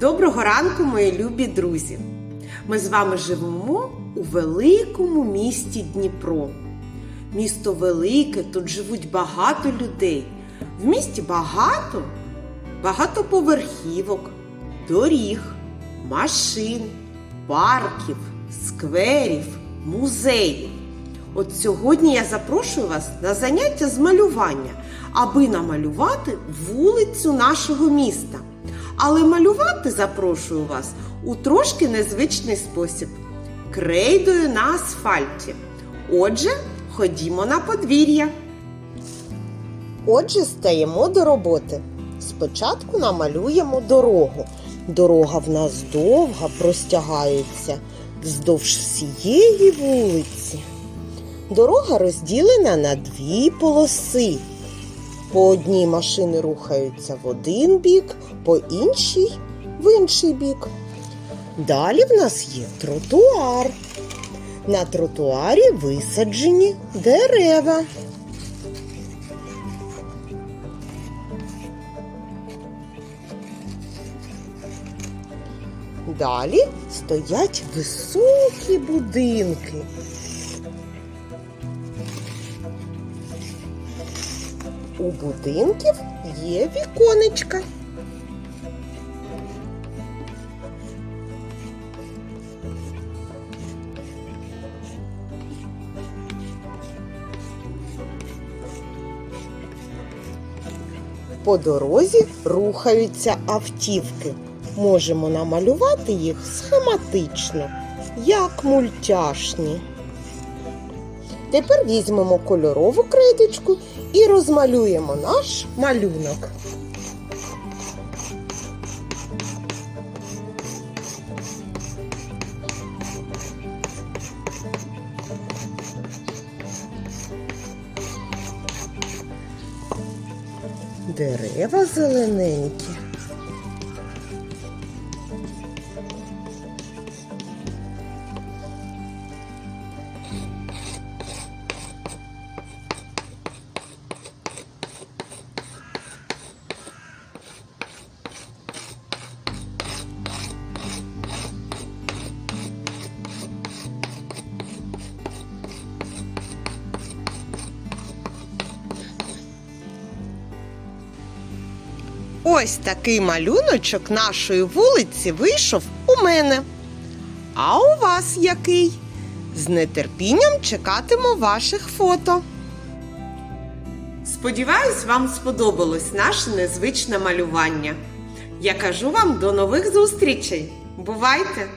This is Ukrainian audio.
Доброго ранку, мої любі друзі! Ми з вами живемо у великому місті Дніпро. Місто велике, тут живуть багато людей. В місті багато, багато поверхівок, доріг, машин, парків, скверів, музеїв. От сьогодні я запрошую вас на заняття з малювання, аби намалювати вулицю нашого міста. Але малювати запрошую вас у трошки незвичний спосіб крейдою на асфальті. Отже, ходімо на подвір'я. Отже, стаємо до роботи. Спочатку намалюємо дорогу. Дорога в нас довга простягається вздовж всієї вулиці. Дорога розділена на дві полоси. По одній машини рухаються в один бік, по іншій в інший бік. Далі в нас є тротуар. На тротуарі висаджені дерева. Далі стоять високі будинки. У будинків є віконечка. По дорозі рухаються автівки. Можемо намалювати їх схематично, як мультяшні. Тепер візьмемо кольорову крейдочку і розмалюємо наш малюнок. Дерева зелененькі. Ось такий малюночок нашої вулиці вийшов у мене. А у вас який? З нетерпінням чекатиму ваших фото. Сподіваюсь, вам сподобалось наше незвичне малювання. Я кажу вам до нових зустрічей. Бувайте!